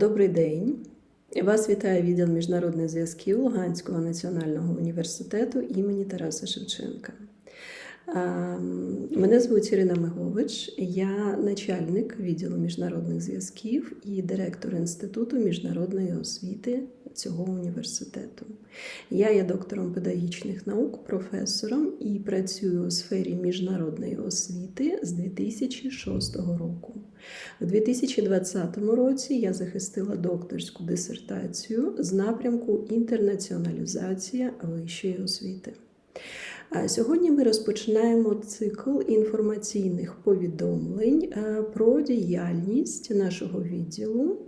Добрий день. Вас вітає відділ міжнародних зв'язків Луганського національного університету імені Тараса Шевченка. Мене звуть Ірина Мигович, я начальник відділу міжнародних зв'язків і директор Інституту міжнародної освіти цього університету. Я є доктором педагогічних наук, професором і працюю у сфері міжнародної освіти з 2006 року. У 2020 році я захистила докторську дисертацію з напрямку інтернаціоналізація вищої освіти. А Сьогодні ми розпочинаємо цикл інформаційних повідомлень про діяльність нашого відділу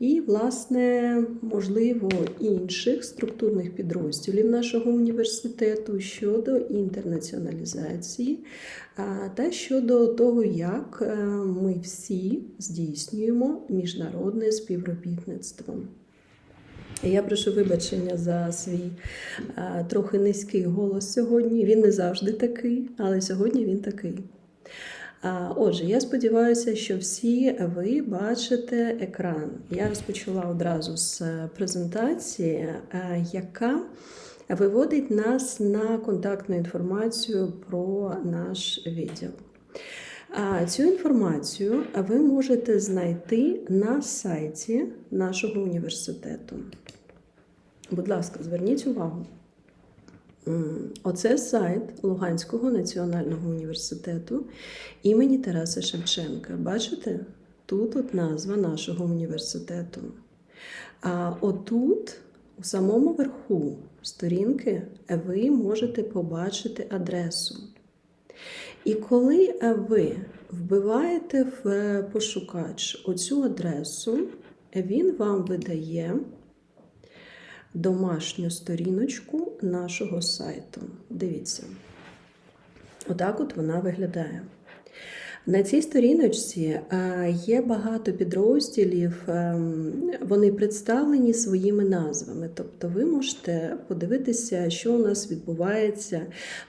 і, власне, можливо, інших структурних підрозділів нашого університету щодо інтернаціоналізації та щодо того, як е, ми всі здійснюємо міжнародне співробітництво. Я прошу вибачення за свій а, трохи низький голос сьогодні. Він не завжди такий, але сьогодні він такий. Отже, я сподіваюся, що всі ви бачите екран. Я розпочала одразу з презентації, яка виводить нас на контактну інформацію про наш відділ. Цю інформацію ви можете знайти на сайті нашого університету. Будь ласка, зверніть увагу. Оце сайт Луганського національного університету імені Тараса Шевченка. Бачите? Тут от назва нашого університету. А отут, у самому верху сторінки, ви можете побачити адресу. І коли ви вбиваєте в пошукач оцю адресу, він вам видає домашню сторіночку нашого сайту. Дивіться, отак от вона виглядає. На цій сторіночці е, є багато підрозділів, ем, вони представлені своїми назвами. Тобто ви можете подивитися, що у нас відбувається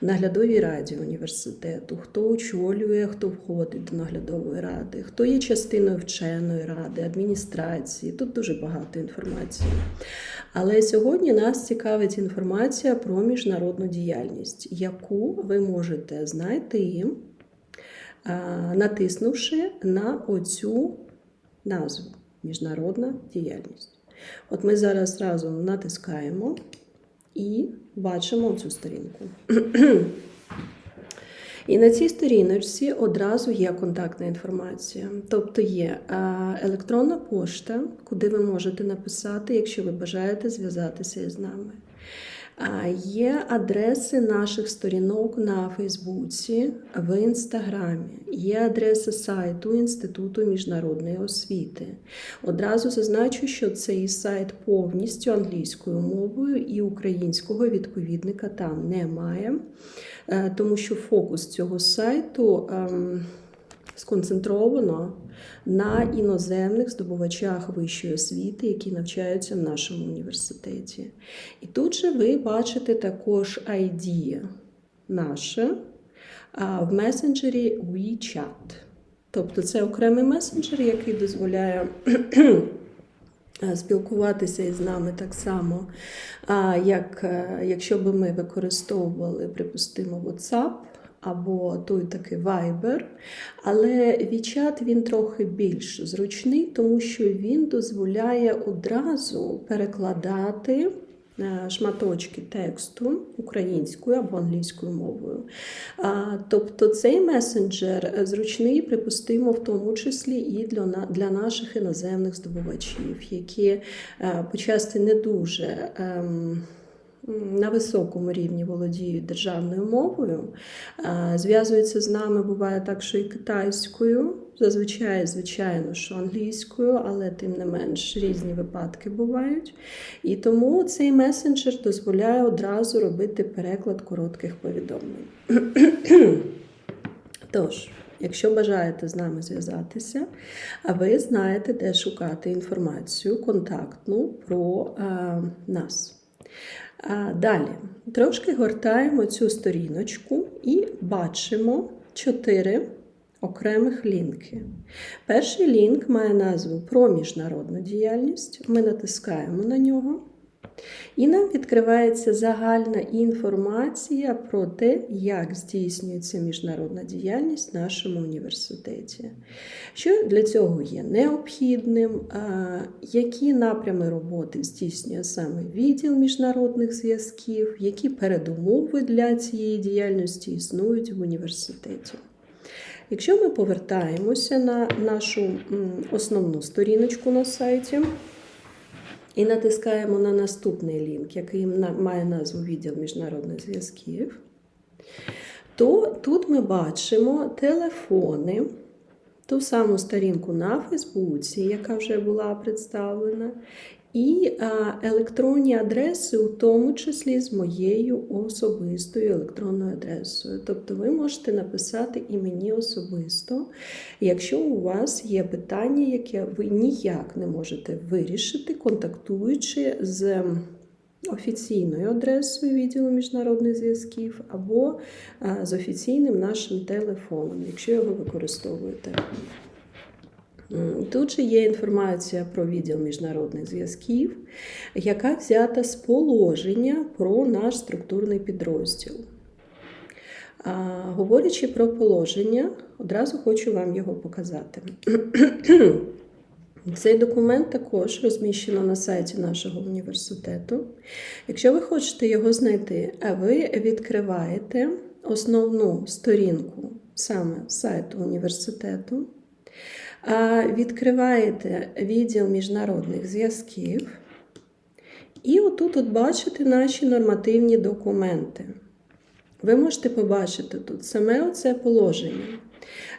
в наглядовій раді університету, хто очолює, хто входить до наглядової ради, хто є частиною вченої ради, адміністрації. Тут дуже багато інформації. Але сьогодні нас цікавить інформація про міжнародну діяльність, яку ви можете знайти натиснувши на оцю назву Міжнародна діяльність. От ми зараз разом натискаємо і бачимо цю сторінку. І на цій сторіночці одразу є контактна інформація. Тобто є електронна пошта, куди ви можете написати, якщо ви бажаєте зв'язатися із нами. Є адреси наших сторінок на Фейсбуці, в Інстаграмі, є адреса сайту Інституту міжнародної освіти. Одразу зазначу, що цей сайт повністю англійською мовою і українського відповідника там немає, е, тому що фокус цього сайту ем, сконцентровано на іноземних здобувачах вищої освіти, які навчаються в нашому університеті. І тут же ви бачите також ID наше в месенджері WeChat. Тобто це окремий месенджер, який дозволяє. Спілкуватися із нами так само, як якщо б ми використовували, припустимо, WhatsApp або той такий Viber. Але WeChat він трохи більш зручний, тому що він дозволяє одразу перекладати. е, Шматочки тексту українською або англійською мовою. Тобто цей месенджер зручний, припустимо, в тому числі і для для наших іноземних здобувачів, які е, почасти не дуже. На високому рівні володіють державною мовою, зв'язуються з нами, буває так, що і китайською, зазвичай, звичайно, що англійською, але тим не менш різні випадки бувають. І тому цей месенджер дозволяє одразу робити переклад коротких повідомлень. Тож, Якщо бажаєте з нами зв'язатися, ви знаєте, де шукати інформацію контактну про е, нас. Далі трошки гортаємо цю сторіночку і бачимо чотири окремих лінки. Перший лінк має назву про міжнародну діяльність. Ми натискаємо на нього. І нам відкривається загальна інформація про те, як здійснюється міжнародна діяльність в нашому університеті. Що для цього є необхідним, які напрями роботи здійснює саме відділ міжнародних зв'язків, які передумови для цієї діяльності існують в університеті. Якщо ми повертаємося на нашу основну сторіночку на сайті, і натискаємо на наступний лінк, який має назву відділ міжнародних зв'язків, то тут ми бачимо телефони, ту саму сторінку на Фейсбуці, яка вже була представлена, і електронні адреси, у тому числі з моєю особистою електронною адресою. Тобто ви можете написати і мені особисто, якщо у вас є питання, яке ви ніяк не можете вирішити, контактуючи з офіційною адресою відділу міжнародних зв'язків або з офіційним нашим телефоном, якщо його використовуєте. Тут же є інформація про відділ міжнародних зв'язків, яка взята з положення про наш структурний підрозділ. Говорячи про положення, одразу хочу вам його показати. Цей документ також розміщено на сайті нашого університету. Якщо ви хочете його знайти, ви відкриваєте основну сторінку саме сайту університету, відкриваєте відділ міжнародних зв'язків, і отут от бачите наші нормативні документи. Ви можете побачити тут саме оце положення.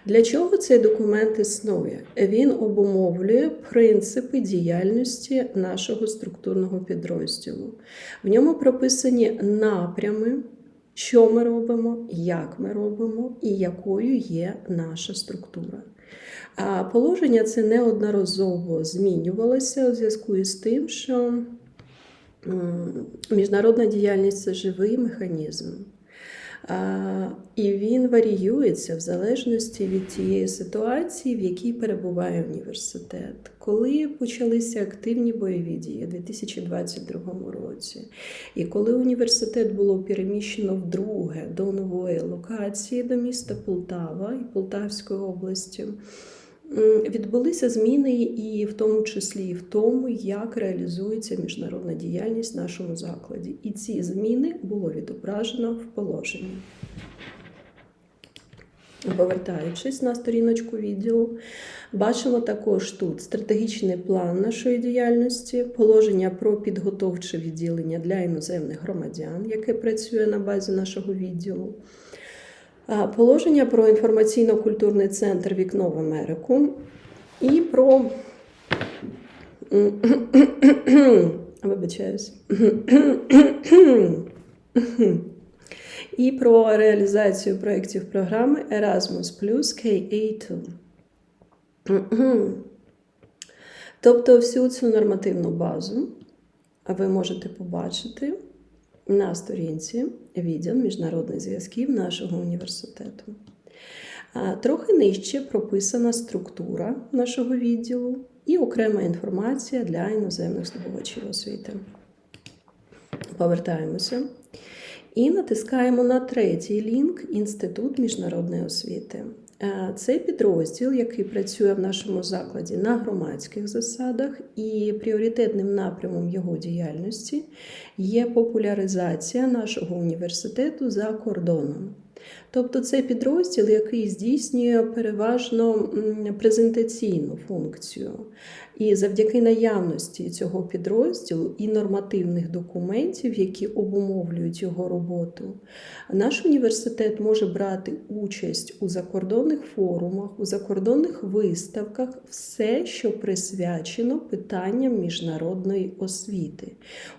Для чого цей документ існує? Він обумовлює принципи діяльності нашого структурного підрозділу. В ньому прописані напрями, що ми робимо, як ми робимо і якою є наша структура. А положення це неодноразово змінювалося у зв'язку із тим, що міжнародна діяльність це живий механізм. І він варіюється в залежності від тієї ситуації, в якій перебуває університет. Коли почалися активні бойові дії у 2022 році, і коли університет було переміщено вдруге до нової локації, до міста Полтава і Полтавської області. М, Відбулися зміни і в тому числі в тому, як реалізується міжнародна діяльність в нашому закладі. І ці зміни було відображено в положенні. Повертаючись на сторіночку відділу, бачимо також тут стратегічний план нашої діяльності, положення про підготовче відділення для іноземних громадян, яке працює на базі нашого відділу. А, Положення про інформаційно-культурний центр Вікно в Америку і про. І про реалізацію проєктів програми Erasmus Plus KA2. Тобто всю цю нормативну базу ви можете побачити на сторінці відділ міжнародних зв'язків нашого університету. Трохи нижче прописана структура нашого відділу і окрема інформація для іноземних здобувачів освіти. Повертаємося і натискаємо на третій лінк Інститут міжнародної освіти. Це підрозділ, який працює в нашому закладі на громадських засадах, і пріоритетним напрямом його діяльності є популяризація нашого університету за кордоном. Тобто це підрозділ, який здійснює переважно презентаційну функцію. І завдяки наявності цього підрозділу і нормативних документів, які обумовлюють його роботу, наш університет може брати участь у закордонних форумах, у закордонних виставках, все, що присвячено питанням міжнародної освіти.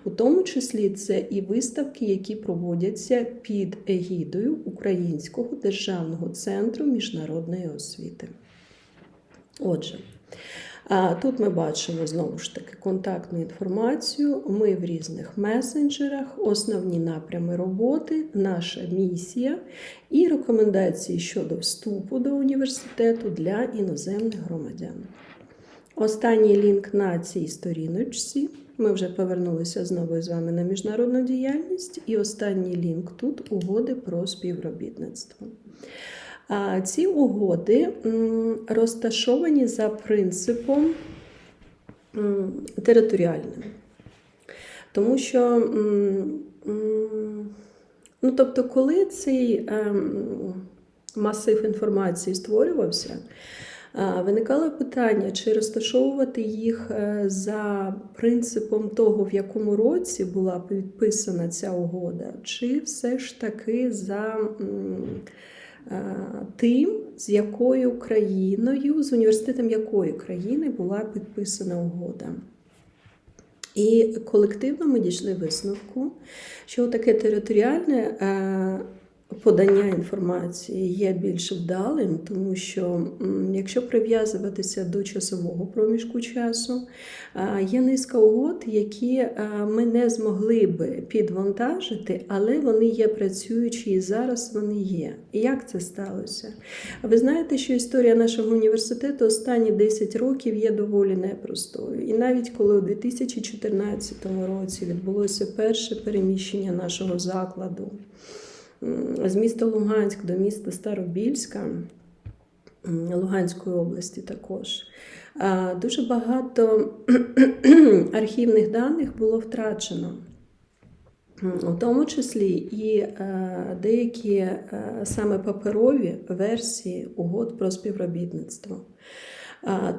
У тому числі це і виставки, які проводяться під егідою Українського державного центру міжнародної освіти. Отже, тут ми бачимо знову ж таки контактну інформацію. Ми в різних месенджерах, основні напрями роботи, наша місія і рекомендації щодо вступу до університету для іноземних громадян. Останній лінк на цій сторіночці. Ми вже повернулися знову з вами на міжнародну діяльність, і останній лінк тут угоди про співробітництво. А ці угоди розташовані за принципом територіальним. Тому що, ну, тобто, коли цей ем, масив інформації створювався, Виникало питання, чи розташовувати їх е, за принципом того, в якому році була підписана ця угода, чи все ж таки за е, тим, з якою країною, з університетом якої країни була підписана угода. І колективно ми дійшли висновку, що таке територіальне е, подання інформації є більш вдалим, тому що якщо прив'язуватися до часового проміжку часу, е, є низка угод, які е, ми не змогли би підвантажити, але вони є працюючі і зараз вони є. Як це сталося? Ви знаєте, що історія нашого університету останні 10 років є доволі непростою. І навіть коли у 2014 році відбулося перше переміщення нашого закладу з міста Луганськ до міста Старобільська, Луганської області також. Дуже багато архівних даних було втрачено. У тому числі і е, деякі е, саме паперові версії угод про співробітництво.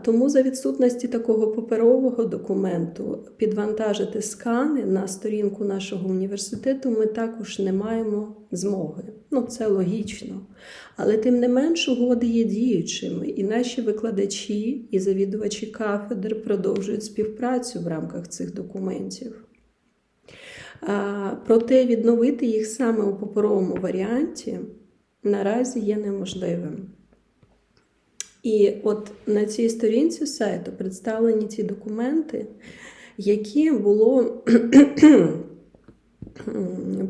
Тому за відсутності такого паперового документу підвантажити скани на сторінку нашого університету ми також не маємо змоги. Ну, це логічно. Але тим не менш угоди є діючими, і наші викладачі і завідувачі кафедр продовжують співпрацю в рамках цих документів. Проте відновити їх саме у паперовому варіанті наразі є неможливим. І от на цій сторінці сайту представлені ті документи, які було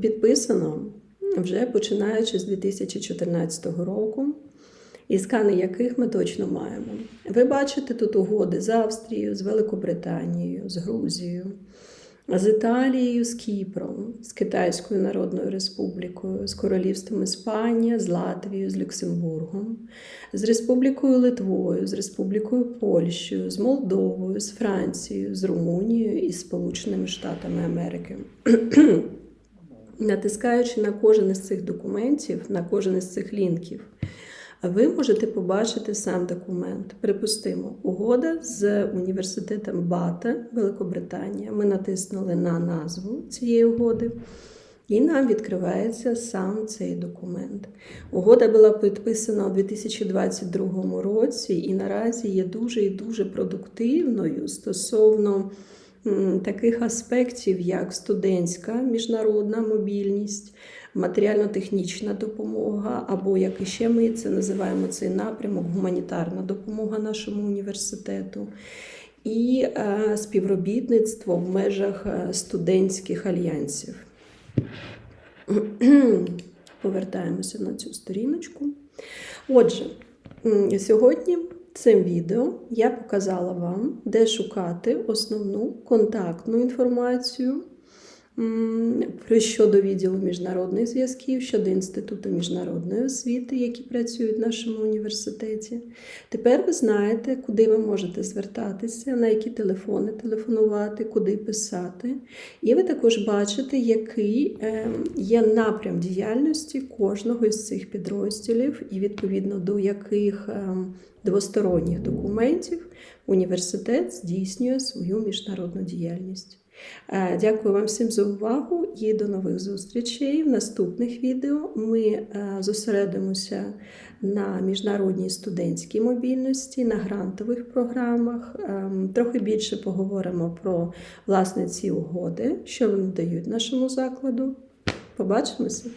підписано вже починаючи з 2014 року, і скани яких ми точно маємо. Ви бачите тут угоди з Австрією, з Великобританією, з Грузією, з Італією, з Кіпром, з Китайською Народною Республікою, з Королівством Іспанія, з Латвією, з Люксембургом, з Республікою Литвою, з Республікою Польщею, з Молдовою, з Францією, з Румунією і Сполученими Штатами Америки. Натискаючи на кожен із цих документів, на кожен із цих лінків, ви можете побачити сам документ. Припустимо, угода з університетом Бата, Великобританія. Ми натиснули на назву цієї угоди, і нам відкривається сам цей документ. Угода була підписана у 2022 році і наразі є дуже і дуже продуктивною стосовно таких аспектів, як студентська міжнародна мобільність, матеріально-технічна допомога, або як іще ми це називаємо цей напрямок, гуманітарна допомога нашому університету. І е, співробітництво в межах е, студентських альянсів. Повертаємося на цю сторіночку. Отже, сьогодні Цим відео я показала вам, де шукати основну контактну інформацію щодо відділу міжнародних зв'язків, щодо Інституту міжнародної освіти, які працюють в нашому університеті. Тепер ви знаєте, куди ви можете звертатися, на які телефони телефонувати, куди писати. І ви також бачите, який є напрям діяльності кожного із цих підрозділів, і відповідно до яких двосторонніх документів університет здійснює свою міжнародну діяльність. Е, дякую вам всім за увагу і до нових зустрічей. В наступних відео ми е, зосередимося на міжнародній студентській мобільності, на грантових програмах. Ем, трохи більше поговоримо про власне ці угоди, що вони дають нашому закладу. Побачимося!